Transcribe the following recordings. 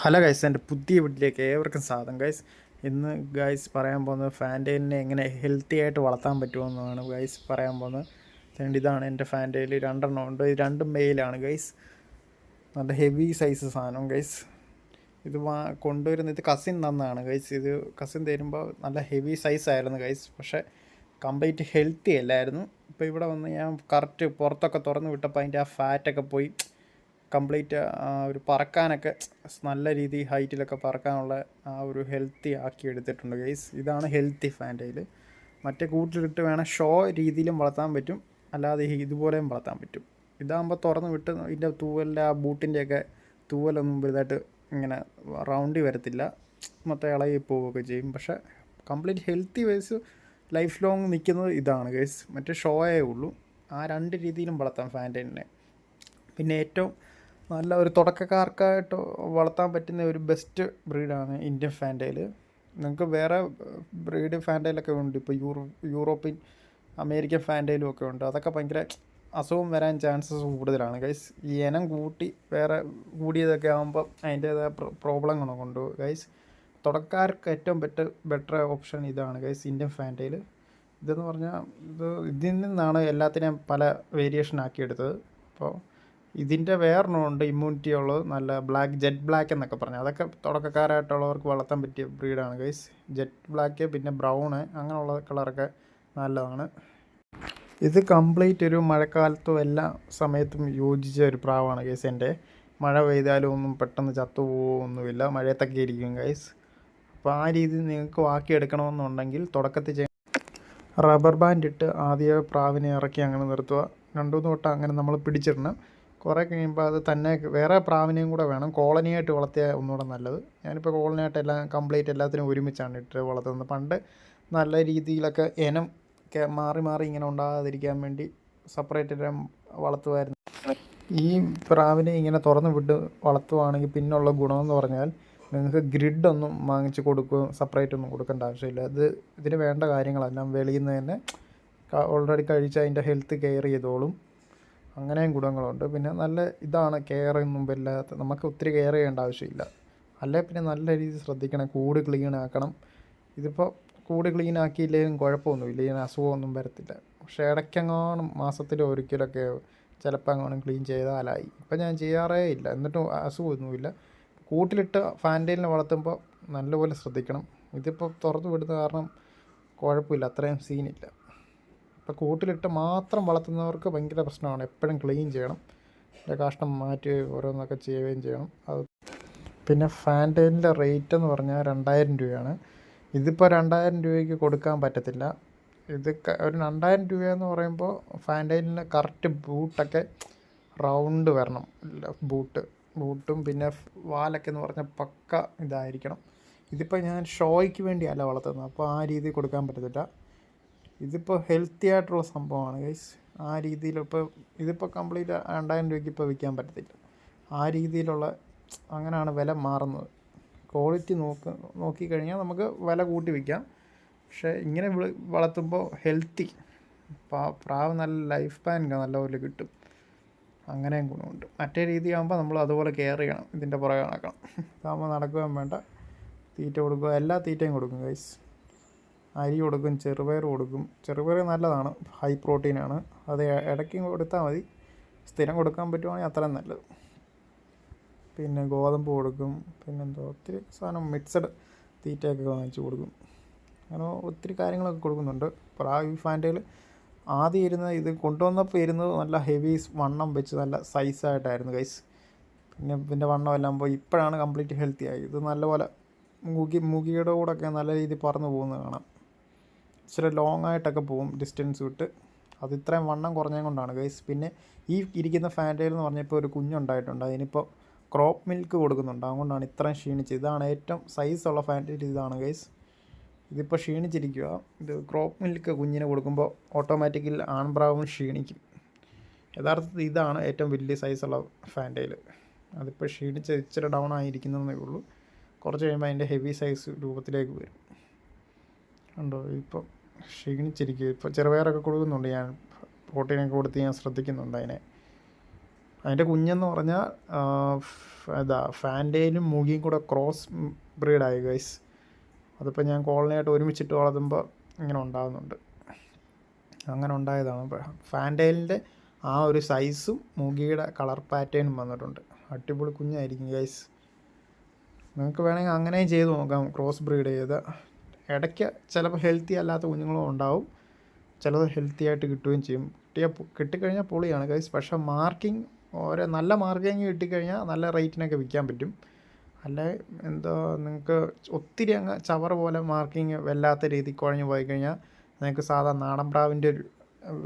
Hello guys എന്റെ പുതിയ വീട്ടിലേക്ക് ഏവർക്കും സ്വാഗതം. ഗൈസ് ഇന്ന് ഗൈസ് പറയാൻ പോകുന്നത് ഫാന്റൈലിനെ എങ്ങനെ ഹെൽത്തി ആയിട്ട് വളർത്താൻ പറ്റുമെന്നാണ് ഗൈസ് പറയാൻ പോകുന്നത്. അതുകൊണ്ട് ഇതാണ് എന്റെ ഫാന്റൈൽ രണ്ടെണ്ണം ഉണ്ട്. ഇത് രണ്ടും മെയിലാണ് ഗൈസ് നല്ല ഹെവി സൈസ് സാധനം ഗൈസ് ഇത് വാ കൊണ്ടുവരുന്ന ഇത് കസിൻ തന്നാണ് ഗൈസ് ഇത് കസിൻ തരുമ്പോൾ നല്ല ഹെവി സൈസ് ആയിരുന്നു ഗൈസ് പക്ഷേ കംപ്ലീറ്റ് ഹെൽത്തി അല്ലായിരുന്നു. ഇപ്പോൾ ഇവിടെ വന്ന് ഞാൻ കറക്റ്റ് പുറത്തൊക്കെ തുറന്ന് വിട്ടപ്പോൾ അതിന്റെ ആ ഫാറ്റൊക്കെ പോയി. കംപ്ലീറ്റ് ഒരു പറക്കാനൊക്കെ നല്ല രീതി ഹൈറ്റിലൊക്കെ പറക്കാനുള്ള ആ ഒരു ഹെൽത്തി ആക്കി എടുത്തിട്ടുണ്ട് ഗൈസ്. ഇതാണ് ഹെൽത്തി ഫാന്റയിൽ മറ്റേ കൂട്ടിലിട്ട് വേണം ഷോ രീതിയിലും വളർത്താൻ പറ്റും. അല്ലാതെ ഇതുപോലെയും വളർത്താൻ പറ്റും. ഇതാകുമ്പോൾ തുറന്ന് വിട്ട് ഇതിന്റെ തൂവലിന്റെ ആ ബൂട്ടിന്റെയൊക്കെ തൂവലൊന്നും വലുതായിട്ട് ഇങ്ങനെ റൗണ്ടി വരത്തില്ല. മൊത്തം ഇളകി പോവുകയൊക്കെ ചെയ്യും. പക്ഷേ complete healthy wise life long നിൽക്കുന്നത് ഇതാണ് ഗൈസ്. മറ്റേ ഷോയേ ഉള്ളൂ. ആ രണ്ട് രീതിയിലും വളർത്താം ഫാന്റൈനെ പിന്നെ ഏറ്റവും നല്ല ഒരു തുടക്കക്കാർക്കായിട്ട് വളർത്താൻ പറ്റുന്ന ഒരു ബെസ്റ്റ് ബ്രീഡാണ് ഇന്ത്യൻ ഫാൻഡയിൽ നിങ്ങൾക്ക് വേറെ ബ്രീഡ് ഫാൻഡയിലൊക്കെ ഉണ്ട്. ഇപ്പോൾ യൂറോ യൂറോപ്യൻ അമേരിക്കൻ ഫാൻഡയിലും ഒക്കെ ഉണ്ട്. അതൊക്കെ ഭയങ്കര അസുഖം വരാൻ ചാൻസസ് കൂടുതലാണ്. ഗൈസ് ഈ ഇനം കൂട്ടി വേറെ കൂടിയതൊക്കെ ആകുമ്പോൾ അതിന്റേതായ പ്രോബ്ലങ്ങളൊക്കെ ഉണ്ട് ഗൈസ് തുടക്കാർക്ക് ഏറ്റവും ബെറ്റർ ബെറ്റർ ഓപ്ഷൻ ഇതാണ് ഗൈസ് ഇന്ത്യൻ ഫാൻഡയിൽ ഇതെന്ന് പറഞ്ഞാൽ ഇത് ഇതിൽ നിന്നാണ് എല്ലാത്തിനെയും പല വേരിയേഷൻ ആക്കിയെടുത്തത്. അപ്പോൾ ഇതിന്റെ വേറൊരെണ്ണമുണ്ട് ഇമ്മ്യൂണിറ്റി ഉള്ളത് നല്ല ബ്ലാക്ക് ജെറ്റ് ബ്ലാക്ക് എന്നൊക്കെ പറഞ്ഞു. അതൊക്കെ തുടക്കക്കാരായിട്ടുള്ളവർക്ക് വളർത്താൻ പറ്റിയ ബ്രീഡാണ് ഗൈസ് ജെറ്റ് ബ്ലാക്ക് പിന്നെ ബ്രൗണ് അങ്ങനെയുള്ള കളറൊക്കെ നല്ലതാണ്. ഇത് കംപ്ലീറ്റ് ഒരു മഴക്കാലത്തും എല്ലാ സമയത്തും യോജിച്ച ഒരു പ്രാവാണ് ഗൈസ് എന്റെ. മഴ പെയ്താലും ഒന്നും പെട്ടെന്ന് ചത്തുപോകുമൊന്നുമില്ല മഴയത്തൊക്കെ ഇരിക്കും ഗൈസ് അപ്പോൾ ആ രീതിയിൽ നിങ്ങൾക്ക് വാക്കിയെടുക്കണമെന്നുണ്ടെങ്കിൽ തുടക്കത്തിൽ ചെയ്യാൻ റബ്ബർ ബാൻഡ് ഇട്ട് ആദ്യ പ്രാവിനെ ഇറക്കി അങ്ങനെ നിർത്തുക. രണ്ടു മൂന്ന് വട്ടം അങ്ങനെ നമ്മൾ പിടിച്ചിടണം. കുറേ കഴിയുമ്പോൾ അത് തന്നെ വേറെ പ്രാവിനെയും കൂടെ വേണം. കോളനിയായിട്ട് വളർത്തിയ ഒന്നുകൂടെ നല്ലത്. ഞാനിപ്പോൾ കോളനിയായിട്ട് എല്ലാം കംപ്ലീറ്റ് എല്ലാത്തിനും ഒരുമിച്ചാണ് ഇട്ട് വളർത്തുന്നത്. പണ്ട് നല്ല രീതിയിലൊക്കെ ഇനം മാറി മാറി ഇങ്ങനെ ഉണ്ടാകാതിരിക്കാൻ വേണ്ടി സെപ്പറേറ്റ് വളർത്തുമായിരുന്നു ഈ പ്രാവിനെ ഇങ്ങനെ തുറന്ന് വിട്ട് വളർത്തുവാണെങ്കിൽ പിന്നുള്ള ഗുണമെന്ന് പറഞ്ഞാൽ നിങ്ങൾക്ക് ഗ്രിഡ് ഒന്നും വാങ്ങിച്ച് കൊടുക്കുക സെപ്പറേറ്റ് ഒന്നും കൊടുക്കേണ്ട ആവശ്യമില്ല. അത് ഇതിന് വേണ്ട കാര്യങ്ങളെല്ലാം വെളിയിൽ നിന്ന് തന്നെ ഓൾറെഡി കഴിച്ച് അതിന്റെ ഹെൽത്ത് കെയർ ചെയ്തോളും. അങ്ങനെയും ഗുണങ്ങളുണ്ട്. പിന്നെ നല്ല ഇതാണ് കെയർ ഒന്നും ഇല്ലാത്ത നമുക്ക് ഒത്തിരി കെയർ ചെയ്യേണ്ട ആവശ്യമില്ല. അല്ലെ പിന്നെ നല്ല രീതിയിൽ ശ്രദ്ധിക്കണം കൂട് ക്ലീൻ ആക്കണം. ഇതിപ്പോൾ കൂട് ക്ലീൻ ആക്കിയില്ലെങ്കിലും കുഴപ്പമൊന്നുമില്ല ഇതിന് അസുഖമൊന്നും വരത്തില്ല. പക്ഷേ ഇടയ്ക്കെങ്ങാനും മാസത്തിൽ ഒരിക്കലൊക്കെ ചിലപ്പോൾ അങ്ങോട്ടും ക്ലീൻ ചെയ്താലായി. ഇപ്പം ഞാൻ ചെയ്യാറേ ഇല്ല എന്നിട്ടും അസുഖമൊന്നുമില്ല. കൂട്ടിലിട്ട് ഫാന്റൈലിനെ വളർത്തുമ്പോൾ നല്ലപോലെ ശ്രദ്ധിക്കണം. ഇതിപ്പോൾ തുറന്നു വിടുന്ന കാരണം കുഴപ്പമില്ല അത്രയും സീനില്ല ഇപ്പോൾ കൂട്ടിലിട്ട് മാത്രം വളർത്തുന്നവർക്ക് ഭയങ്കര പ്രശ്നമാണ്. എപ്പോഴും ക്ലീൻ ചെയ്യണം. അതിന്റെ കാഷ്ടം മാറ്റി ഓരോന്നൊക്കെ ചെയ്യുകയും ചെയ്യണം. അത് പിന്നെ ഫാന്റൈനിന്റെ റേറ്റ് എന്ന് പറഞ്ഞാൽ രണ്ടായിരം രൂപയാണ്. ഇതിപ്പോൾ രണ്ടായിരം രൂപയ്ക്ക് കൊടുക്കാൻ പറ്റത്തില്ല. ഇത് ഒരു രണ്ടായിരം രൂപയെന്ന് പറയുമ്പോൾ ഫാന്റൈനിന് കറക്റ്റ് ബൂട്ടൊക്കെ റൗണ്ട് വരണം. ബൂട്ട്. ബൂട്ടും പിന്നെ വാലൊക്കെ എന്ന് പറഞ്ഞാൽ പക്ക ഇതായിരിക്കണം. ഇതിപ്പോൾ ഞാൻ ഷോയ്ക്ക് വേണ്ടിയല്ല വളർത്തുന്നത്. അപ്പോൾ ആ രീതിയിൽ കൊടുക്കാൻ പറ്റത്തില്ല. ഇതിപ്പോൾ ഹെൽത്തി ആയിട്ടുള്ള സംഭവമാണ് ഗൈസ് ആ രീതിയിൽ ഇപ്പോൾ ഇതിപ്പോൾ കംപ്ലീറ്റ് രണ്ടായിരം രൂപയ്ക്ക് ഇപ്പോൾ വിൽക്കാൻ പറ്റത്തില്ല. ആ രീതിയിലുള്ള അങ്ങനെയാണ് വില മാറുന്നത്. ക്വാളിറ്റി നോക്ക് നോക്കിക്കഴിഞ്ഞാൽ നമുക്ക് വില കൂട്ടി വിൽക്കാം പക്ഷേ ഇങ്ങനെ വളർത്തുമ്പോൾ ഹെൽത്തി പ്രാവ് നല്ല ലൈഫ് സ്പാൻ നല്ലപോലെ കിട്ടും. അങ്ങനെയും ഗുണമുണ്ട്. മറ്റേ രീതിയാകുമ്പോൾ നമ്മൾ അതുപോലെ കെയർ ചെയ്യണം. ഇതിന്റെ പുറകെ നടക്കണം. ഇതാകുമ്പോൾ നടക്കുകയും വേണ്ട. തീറ്റ കൊടുക്കുക എല്ലാ തീറ്റയും കൊടുക്കും ഗൈസ് അരി കൊടുക്കും ചെറുപയർ കൊടുക്കും. ചെറുപയർ നല്ലതാണ് ഹൈ പ്രോട്ടീനാണ് അത് ഇടയ്ക്ക് കൊടുത്താൽ മതി. സ്ഥിരം കൊടുക്കാൻ പറ്റുവാണെങ്കിൽ അത്രയും നല്ലത്. പിന്നെ ഗോതമ്പ് കൊടുക്കും. പിന്നെന്തോ ഒത്തിരി സാധനം മിക്സഡ് തീറ്റയൊക്കെ വാങ്ങിച്ചു കൊടുക്കും. അങ്ങനെ ഒത്തിരി കാര്യങ്ങളൊക്കെ കൊടുക്കുന്നുണ്ട്. പ്രാവി ഫാന്റയിൽ ആദ്യം ഇരുന്ന് ഇത് കൊണ്ടുവന്നപ്പോൾ ഇരുന്നത് നല്ല ഹെവി വണ്ണം വെച്ച് നല്ല സൈസായിട്ടായിരുന്നു ഗൈസ് പിന്നെ ഇതിന്റെ വണ്ണം എല്ലാം പോയി. ഇപ്പോഴാണ് കംപ്ലീറ്റ് ഹെൽത്തി ആയി. ഇത് നല്ലപോലെ മുഖി മുഖിയുടെ കൂടെ കൂടെയൊക്കെ നല്ല രീതിയിൽ പറന്ന് പോകുന്നത് കാണാം. ഇച്ചിരി ലോങ് ആയിട്ടൊക്കെ പോകും ഡിസ്റ്റൻസ് വിട്ട്. അത് ഇത്രയും വണ്ണം കുറഞ്ഞത് കൊണ്ടാണ്. ഗൈസ് പിന്നെ ഈ ഇരിക്കുന്ന ഫാന്റയിൽ എന്ന് പറഞ്ഞപ്പോൾ ഒരു കുഞ്ഞുണ്ടായിട്ടുണ്ട്. അതിനിപ്പോൾ ക്രോപ്പ് മിൽക്ക് കൊടുക്കുന്നുണ്ട്. അതുകൊണ്ടാണ് ഇത്രയും ക്ഷീണിച്ചത്. ഇതാണ് ഏറ്റവും സൈസുള്ള ഫാന്റയിൽ ഇതാണ് ഗൈസ് ഇതിപ്പോൾ ക്ഷീണിച്ചിരിക്കുക ഇത് ക്രോപ്പ് മിൽക്ക് കുഞ്ഞിന് കൊടുക്കുമ്പോൾ ഓട്ടോമാറ്റിക്കൽ ആൺപ്രാവും ക്ഷീണിക്കും. യഥാർത്ഥത്തിൽ ഇതാണ് ഏറ്റവും വലിയ സൈസുള്ള ഫാന്റയിൽ അതിപ്പോൾ ക്ഷീണിച്ച് ഇച്ചിരി ഡൗൺ ആയിരിക്കുന്നതേ ഉള്ളൂ. കുറച്ച് കഴിയുമ്പോൾ അതിന്റെ ഹെവി സൈസ് രൂപത്തിലേക്ക് വരും. ഉണ്ടോ ഇപ്പോൾ ക്ഷീണിച്ചിരിക്കുക ഇപ്പോൾ ചെറുപയറൊക്കെ കൊടുക്കുന്നുണ്ട്. ഞാൻ പ്രോട്ടീനൊക്കെ കൊടുത്ത് ഞാൻ ശ്രദ്ധിക്കുന്നുണ്ട് അതിനെ. അതിന്റെ കുഞ്ഞെന്ന് പറഞ്ഞാൽ ഇതാ ഫാന്റേലും മൂഗിയും കൂടെ ക്രോസ് ബ്രീഡായി ഗൈസ്. അതിപ്പോൾ ഞാൻ കോളനിയായിട്ട് ഒരുമിച്ചിട്ട് വളർത്തുമ്പോൾ ഇങ്ങനെ ഉണ്ടാകുന്നുണ്ട് അങ്ങനെ ഉണ്ടായതാണ്. ഫാന്റേലിന്റെ ആ ഒരു സൈസും മുഖിയുടെ കളർ പാറ്റേണും വന്നിട്ടുണ്ട്. അടിപൊളി കുഞ്ഞായിരിക്കും ഗൈസ്. നിങ്ങൾക്ക് വേണമെങ്കിൽ അങ്ങനെയും ചെയ്ത് നോക്കാം. ക്രോസ് ബ്രീഡ് ചെയ്ത് ഇടയ്ക്ക് ചിലപ്പോൾ ഹെൽത്തി അല്ലാത്ത കുഞ്ഞുങ്ങളും ഉണ്ടാവും. ചിലത് ഹെൽത്തി ആയിട്ട് കിട്ടുകയും ചെയ്യും. കിട്ടിയ കിട്ടിക്കഴിഞ്ഞാൽ പൊളിയാണ്. ഗൈസ് പക്ഷേ മാർക്കിംഗ് ഓരോ നല്ല മാർക്കിങ് കിട്ടിക്കഴിഞ്ഞാൽ നല്ല റേറ്റിനൊക്കെ വിൽക്കാൻ പറ്റും. അല്ല എന്തോ നിങ്ങൾക്ക് ഒത്തിരി അങ്ങ് ചവർ പോലെ മാർക്കിങ് വല്ലാത്ത രീതി കുഴഞ്ഞു പോയി കഴിഞ്ഞാൽ നിങ്ങൾക്ക് സാധാ നാടൻ പ്രാവിന്റെ ഒരു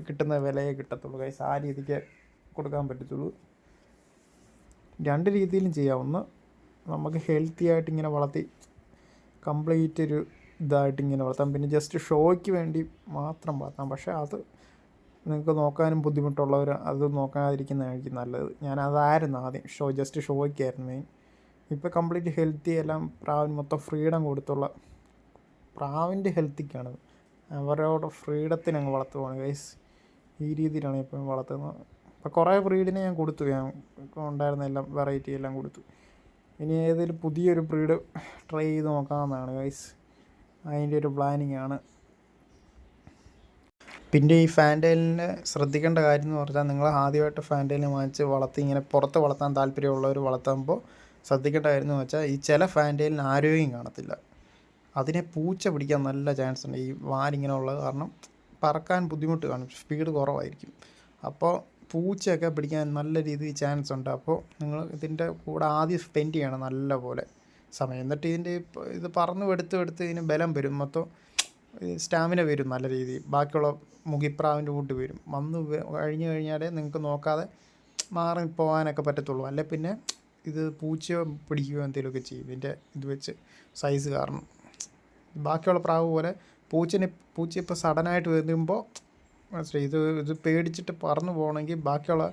കിട്ടുന്ന വിലയെ കിട്ടത്തുള്ളൂ. കൈസ് ആ രീതിക്ക് കൊടുക്കാൻ പറ്റത്തുള്ളൂ. രണ്ട് രീതിയിലും ചെയ്യാം. ഒന്ന് നമുക്ക് ഹെൽത്തി ആയിട്ട് ഇങ്ങനെ വളർത്തി കംപ്ലീറ്റ് ഒരു ഇതായിട്ട് ഇങ്ങനെ വളർത്താം. പിന്നെ ജസ്റ്റ് ഷോയ്ക്ക് വേണ്ടി മാത്രം വളർത്താം. പക്ഷേ അത് നിങ്ങൾക്ക് നോക്കാനും ബുദ്ധിമുട്ടുള്ളവർ അത് നോക്കാതിരിക്കുന്നതായിരിക്കും നല്ലത്. ഞാൻ അതായിരുന്നു ആദ്യം ഷോ ജസ്റ്റ് ഷോയ്ക്കായിരുന്നു മെയിൻ ഇപ്പോൾ കംപ്ലീറ്റ് ഹെൽത്തി എല്ലാം പ്രാവിന് മൊത്തം ഫ്രീഡം കൊടുത്തുള്ള പ്രാവിന്റെ ഹെൽത്തിക്കാണ് അവരോട് ഫ്രീഡത്തിന് അങ്ങ് വളർത്തുവാണ് ഗൈസ് ഈ രീതിയിലാണ് ഇപ്പം വളർത്തുന്നത്. അപ്പോൾ കുറേ ബ്രീഡിനെ ഞാൻ കൊടുത്തു. ഞാൻ ഉണ്ടായിരുന്ന എല്ലാം വെറൈറ്റി എല്ലാം കൊടുത്തു. ഇനി ഏതെങ്കിലും പുതിയൊരു ബ്രീഡ് ട്രൈ ചെയ്ത് നോക്കാമെന്നാണ് ഗൈസ് അതിന്റെ ഒരു പ്ലാനിങ് ആണ്. പിന്നെ ഈ ഫാൻഡൈലിനെ ശ്രദ്ധിക്കേണ്ട കാര്യം എന്ന് പറഞ്ഞാൽ നിങ്ങൾ ആദ്യമായിട്ട് ഫാന്റൈലിനെ വാങ്ങിച്ച് വളർത്തി ഇങ്ങനെ പുറത്ത് വളർത്താൻ താല്പര്യമുള്ളവർ വളർത്തുമ്പോൾ ശ്രദ്ധിക്കേണ്ട കാര്യം എന്ന് വെച്ചാൽ ഈ ചില ഫാന്റൈലിന് ആരോഗ്യം കാണത്തില്ല. അതിനെ പൂച്ച പിടിക്കാൻ നല്ല ചാൻസ് ഉണ്ട്. ഈ വാലിങ്ങനെ ഉള്ളത് കാരണം പറക്കാൻ ബുദ്ധിമുട്ട് കാണും. സ്പീഡ് കുറവായിരിക്കും. അപ്പോൾ പൂച്ചയൊക്കെ പിടിക്കാൻ നല്ല രീതിയിൽ ചാൻസ് ഉണ്ട്. അപ്പോൾ നിങ്ങൾ ഇതിന്റെ കൂടെ ആദ്യം സ്പെൻഡ് ചെയ്യണം നല്ല പോലെ സമയം. എന്നിട്ട് ഇതിന്റെ ഇത് പറന്ന് എടുത്ത് എടുത്ത് ഇതിന് ബലം വരും. മൊത്തം സ്റ്റാമിന വരും നല്ല രീതി. ബാക്കിയുള്ള മുഖിപ്രാവിന്റെ കൂട്ട് വരും. വന്ന് കഴിഞ്ഞ് കഴിഞ്ഞാൽ നിങ്ങൾക്ക് നോക്കാതെ മാറി പോകാനൊക്കെ പറ്റത്തുള്ളൂ. അല്ലെ പിന്നെ ഇത് പൂച്ചയോ പിടിക്കുകയോ എന്തെങ്കിലുമൊക്കെ ചെയ്യും. ഇതിന്റെ ഇത് വെച്ച് സൈസ് കാരണം. ബാക്കിയുള്ള പ്രാവ് പോലെ പൂച്ചനെ പൂച്ച ഇപ്പോൾ സഡനായിട്ട് വരുമ്പോൾ ഇത് ഇത് പേടിച്ചിട്ട് പറന്നു പോകണമെങ്കിൽ ബാക്കിയുള്ള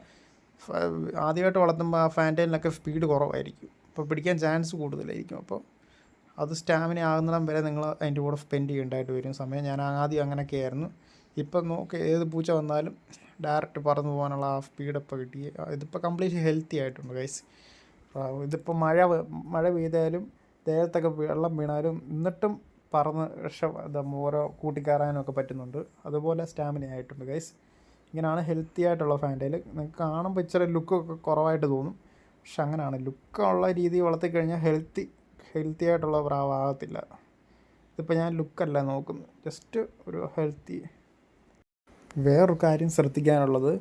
ആദ്യമായിട്ട് വളർത്തുമ്പോൾ ആ ഫാന്റൈലിനൊക്കെ സ്പീഡ് കുറവായിരിക്കും. അപ്പോൾ പിടിക്കാൻ ചാൻസ് കൂടുതലായിരിക്കും. അപ്പോൾ അത് സ്റ്റാമിന ആകുന്നിടം വരെ നിങ്ങൾ അതിന്റെ കൂടെ സ്പെൻഡ് ചെയ്യേണ്ടതായിട്ട് വരും. സമയം ഞാൻ ആദ്യം അങ്ങനെയൊക്കെ ആയിരുന്നു ഇപ്പം നോക്ക് ഏത് പൂച്ച വന്നാലും ഡയറക്റ്റ് പറന്നു പോകാനുള്ള ആ സ്പീഡ് ഇപ്പോൾ കിട്ടി. ഇതിപ്പോൾ കംപ്ലീറ്റ് ഹെൽത്തി ആയിട്ടുണ്ട് ഗൈസ് ഇതിപ്പോൾ മഴ മഴ പെയ്താലും ദേഹത്തൊക്കെ വെള്ളം വീണാലും എന്നിട്ടും പറന്ന് രക്ഷ ഓരോ കൂട്ടിക്കയറാനൊക്കെ പറ്റുന്നുണ്ട്. അതുപോലെ സ്റ്റാമിന ആയിട്ടുണ്ട് ഗൈസ് ഇങ്ങനെയാണ് ഹെൽത്തി ആയിട്ടുള്ള ഫാന്റയിൽ നിങ്ങൾക്ക് കാണുമ്പോൾ ഇച്ചിരി ലുക്കൊക്കെ കുറവായിട്ട് തോന്നും. പക്ഷെ അങ്ങനെയാണ്. ലുക്കുള്ള രീതി വളർത്തിക്കഴിഞ്ഞാൽ ഹെൽത്തി ഹെൽത്തി ആയിട്ടുള്ള പ്രാവാകത്തില്ല ഇതിപ്പോൾ ഞാൻ ലുക്കല്ല നോക്കുന്നത് ജസ്റ്റ് ഒരു ഹെൽത്തി. വേറൊരു കാര്യം ശ്രദ്ധിക്കാനുള്ളത്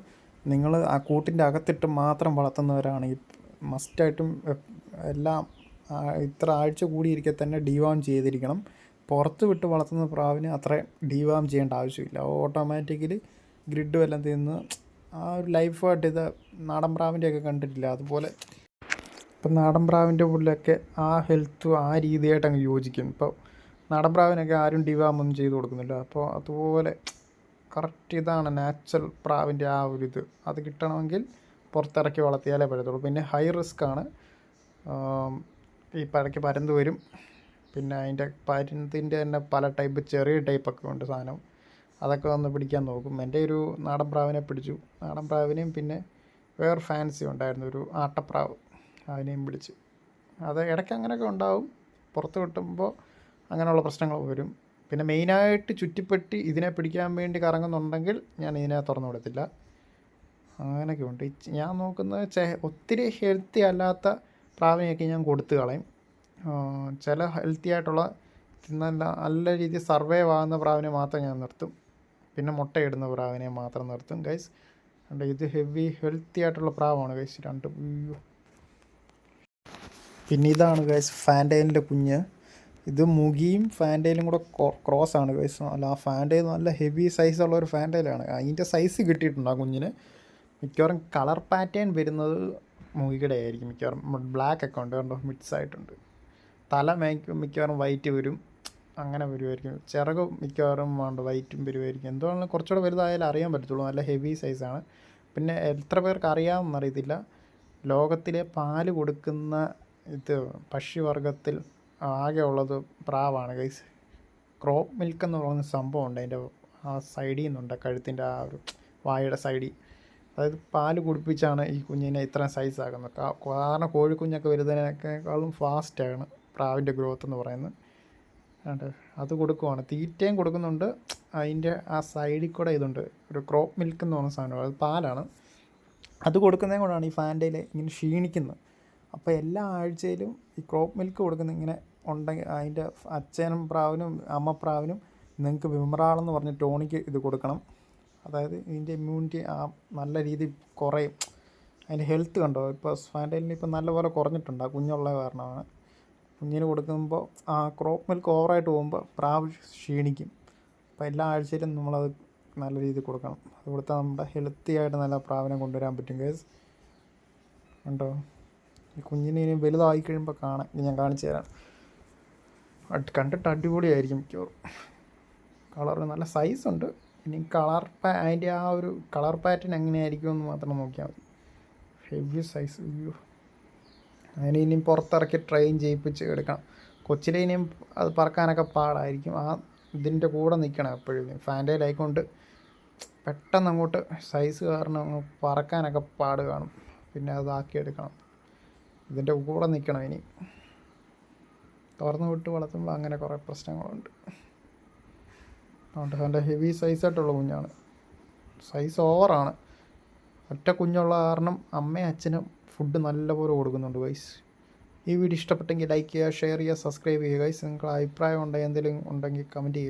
നിങ്ങൾ ആ കൂട്ടിന്റെ അകത്തിട്ട് മാത്രം വളർത്തുന്നവരാണ്. ഈ മസ്റ്റായിട്ടും എല്ലാം ഇത്ര ആഴ്ച കൂടിയിരിക്കെ തന്നെ ഡിവാം ചെയ്തിരിക്കണം. പുറത്ത് വിട്ട് വളർത്തുന്ന പ്രാവിന് അത്ര ഡീവാം ചെയ്യേണ്ട ആവശ്യമില്ല. ഓട്ടോമാറ്റിക്കലി ഗ്രിഡ് വല്ലതും തിന്ന് ആ ഒരു ലൈഫായിട്ട് ഇത് നാടൻ പ്രാവിന്റെയൊക്കെ കണ്ടിട്ടില്ല. അതുപോലെ ഇപ്പം നാടൻ പ്രാവിന്റെ ഉള്ളിലൊക്കെ ആ ഹെൽത്ത് ആ രീതിയായിട്ട് അങ്ങ് യോജിക്കും. ഇപ്പോൾ നാടൻ പ്രാവിനൊക്കെ ആരും ഡിവാമൊന്നും ചെയ്ത് കൊടുക്കുന്നില്ല. അപ്പോൾ അതുപോലെ കറക്റ്റ് ഇതാണ് നാച്ചുറൽ പ്രാവിന്റെ ആ ഒരു ഇത്. അത് കിട്ടണമെങ്കിൽ പുറത്തിറക്കി വളർത്തിയാലേ പറ്റത്തുള്ളൂ. പിന്നെ ഹൈ റിസ്ക് ആണ്. ഈ പഴയ്ക്ക് പരന്ത് വരും. പിന്നെ അതിന്റെ പരുന്തിന്റെ തന്നെ പല ടൈപ്പ് ചെറിയ ടൈപ്പൊക്കെ ഉണ്ട് സാധനം. അതൊക്കെ വന്ന് പിടിക്കാൻ നോക്കും. എന്റെ ഒരു നാടൻ പ്രാവിനെ പിടിച്ചു. നാടൻ പ്രാവിനെയും പിന്നെ വേറെ ഫാൻസി ഉണ്ടായിരുന്നു ഒരു ആട്ടപ്രാവ്. അതിനെയും പിടിച്ചു. അത് ഇടയ്ക്ക് അങ്ങനെയൊക്കെ ഉണ്ടാവും. പുറത്ത് കിട്ടുമ്പോൾ അങ്ങനെയുള്ള പ്രശ്നങ്ങൾ വരും. പിന്നെ മെയിനായിട്ട് ചുറ്റിപ്പെട്ടി ഇതിനെ പിടിക്കാൻ വേണ്ടി കറങ്ങുന്നുണ്ടെങ്കിൽ ഞാൻ ഇതിനെ തുറന്നു വിടത്തില്ല. അങ്ങനെയൊക്കെ ഉണ്ട്. ഞാൻ നോക്കുന്നത് ചെ ഒത്തിരി ഹെൽത്തി അല്ലാത്ത പ്രാവിനെയൊക്കെ ഞാൻ കൊടുത്തു കളയും. ചില ഹെൽത്തി ആയിട്ടുള്ള നല്ല നല്ല രീതിയിൽ സർവൈവ് ആകുന്ന പ്രാവിനെ മാത്രം ഞാൻ നിർത്തും. പിന്നെ മുട്ടയിടുന്ന പ്രാവിനെ മാത്രം നിർത്തും ഗൈസ് അണ്ട് ഇത് ഹെവി ഹെൽത്തി ആയിട്ടുള്ള പ്രാവാണ് ഗൈസ് രണ്ട്. പിന്നെ ഇതാണ് ഗൈസ് ഫാന്റൈലിന്റെ കുഞ്ഞ്. ഇത് മുഗിയും ഫാന്റൈലും കൂടെ ക്രോസ് ആണ് ഗൈസ് അല്ല ആ ഫാന്റൈൽ നല്ല ഹെവി സൈസുള്ള ഒരു ഫാന്റൈലാണ് അതിന്റെ സൈസ് കിട്ടിയിട്ടുണ്ട് ആ കുഞ്ഞിന്. മിക്കവാറും കളർ പാറ്റേൺ വരുന്നത് മുഗിയുടെ ആയിരിക്കും. മിക്കവാറും ബ്ലാക്ക് ഒക്കെ ഉണ്ട് കണ്ടോ മിക്സ് ആയിട്ടുണ്ട്. തല മിക്കവാറും വൈറ്റ് വരും. അങ്ങനെ വരുമായിരിക്കും ചിറക് മിക്കവാറും വേണ്ട വൈറ്റും വരുമായിരിക്കും എന്തുകൊണ്ടാണ് കുറച്ചുകൂടെ വലുതായാലും അറിയാൻ പറ്റത്തുള്ളൂ. നല്ല ഹെവി സൈസാണ് പിന്നെ എത്ര പേർക്ക് അറിയാമെന്നറിയത്തില്ല ലോകത്തിലെ പാൽ കൊടുക്കുന്ന ഇത് പക്ഷിവർഗത്തിൽ ആകെ ഉള്ളത് പ്രാവാണ് ഗൈസ് ക്രോപ്പ് മിൽക്ക് എന്ന് പറയുന്ന സംഭവമുണ്ട് അതിന്റെ ആ സൈഡിൽ നിന്നുണ്ട് കഴുത്തിന്റെ ആ ഒരു വായയുടെ സൈഡിൽ അതായത് പാൽ കുടിപ്പിച്ചാണ് ഈ കുഞ്ഞിനെ ഇത്രയും സൈസ് ആക്കുന്നത്. കാ- കാരണം കോഴിക്കുഞ്ഞൊക്കെ വരുന്നതിനേക്കാളും ഫാസ്റ്റാണ് പ്രാവിന്റെ ഗ്രോത്ത് എന്ന് പറയുന്നത്. അതുകൊണ്ട് അത് കൊടുക്കുവാണ്. തീറ്റയും കൊടുക്കുന്നുണ്ട്. അതിന്റെ ആ സൈഡിൽ കൂടെ ഇതുണ്ട്. ഒരു ക്രോപ്പ് മിൽക്ക് എന്ന് പറയുന്ന സാധനം. അത് പാലാണ്. അത് കൊടുക്കുന്നതും കൊണ്ടാണ് ഈ ഫാന്റയിൽ ഇങ്ങനെ ക്ഷീണിക്കുന്നത്. അപ്പോൾ എല്ലാ ആഴ്ചയിലും ഈ ക്രോപ്പ് മിൽക്ക് കൊടുക്കുന്ന ഇങ്ങനെ ഉണ്ടെങ്കിൽ അതിന്റെ അച്ഛനും പ്രാവിനും അമ്മ പ്രാവിനും നിങ്ങൾക്ക് വിമറാളെന്ന് പറഞ്ഞ ടോണിക്ക് ഇത് കൊടുക്കണം. അതായത് ഇതിന്റെ ഇമ്മ്യൂണിറ്റി ആ നല്ല രീതിയിൽ കുറയും. അതിന്റെ ഹെൽത്ത് കണ്ടോ? ഇപ്പോൾ ഫാന്റൈലിന് ഇപ്പോൾ നല്ലപോലെ കുറഞ്ഞിട്ടുണ്ട്. ആ കുഞ്ഞുള്ള കാരണമാണ്. കുഞ്ഞിന് കൊടുക്കുമ്പോൾ ആ ക്രോപ്പ് മിൽക്ക് ഓവറായിട്ട് പോകുമ്പോൾ പ്രാവ് ക്ഷീണിക്കും. അപ്പോൾ എല്ലാ ആഴ്ചയിലും നമ്മളത് നല്ല രീതിയിൽ കൊടുക്കണം. അത് കൊടുത്താൽ നമ്മുടെ ഹെൽത്തി ആയിട്ട് നല്ല പ്രാവിനെ കൊണ്ടുവരാൻ പറ്റും കേസ് കണ്ടോ? ഈ കുഞ്ഞിനെ ഇനി വലുതായി കഴിയുമ്പോൾ കാണാം. ഇനി ഞാൻ കാണിച്ചു തരാം. കണ്ടിട്ട് അടിപൊളിയായിരിക്കും മിക്കവാറും. കളർ നല്ല സൈസ് ഉണ്ട്. ഇനി കളർ പാ അതിന്റെ ആ ഒരു കളർ പാറ്റേൺ എങ്ങനെയായിരിക്കും എന്ന് മാത്രം നോക്കിയാൽ മതി. ഹെവി സൈസ് അയ്യോ. അതിനെ ഇനിയും പുറത്തിറക്കി ട്രെയിൻ ചെയ്യിപ്പിച്ച് എടുക്കണം. കൊച്ചിലെ ഇനിയും അത് പറക്കാനൊക്കെ പാടായിരിക്കും. ആ ഇതിന്റെ കൂടെ നിൽക്കണം എപ്പോഴും. ഫാന്റയിലായിക്കൊണ്ട് പെട്ടെന്ന് അങ്ങോട്ട് സൈസ് കാരണം പറക്കാനൊക്കെ പാട് കാണും. പിന്നെ അതാക്കിയെടുക്കണം ഇതിന്റെ കൂടെ നിൽക്കണം ഇനി. തുറന്നു വിട്ട് വളർത്തുമ്പോൾ അങ്ങനെ കുറേ പ്രശ്നങ്ങളുണ്ട്. അതുകൊണ്ട് അവന്റെ ഹെവി സൈസായിട്ടുള്ള കുഞ്ഞാണ്. സൈസ് ഓവറാണ് ഒറ്റ കുഞ്ഞുള്ള കാരണം അമ്മയും അച്ഛനും ഫുഡ് നല്ലപോലെ കൊടുക്കുന്നുണ്ട് ഗൈസ് ഈ വീഡിയോ ഇഷ്ടപ്പെട്ടെങ്കിൽ ലൈക്ക് ചെയ്യുക ഷെയർ ചെയ്യുക സബ്സ്ക്രൈബ് ചെയ്യുക ഗൈസ് നിങ്ങൾക്ക് അഭിപ്രായം ഉണ്ടെങ്കിൽ എന്തെങ്കിലും ഉണ്ടെങ്കിൽ കമന്റ് ചെയ്യുക.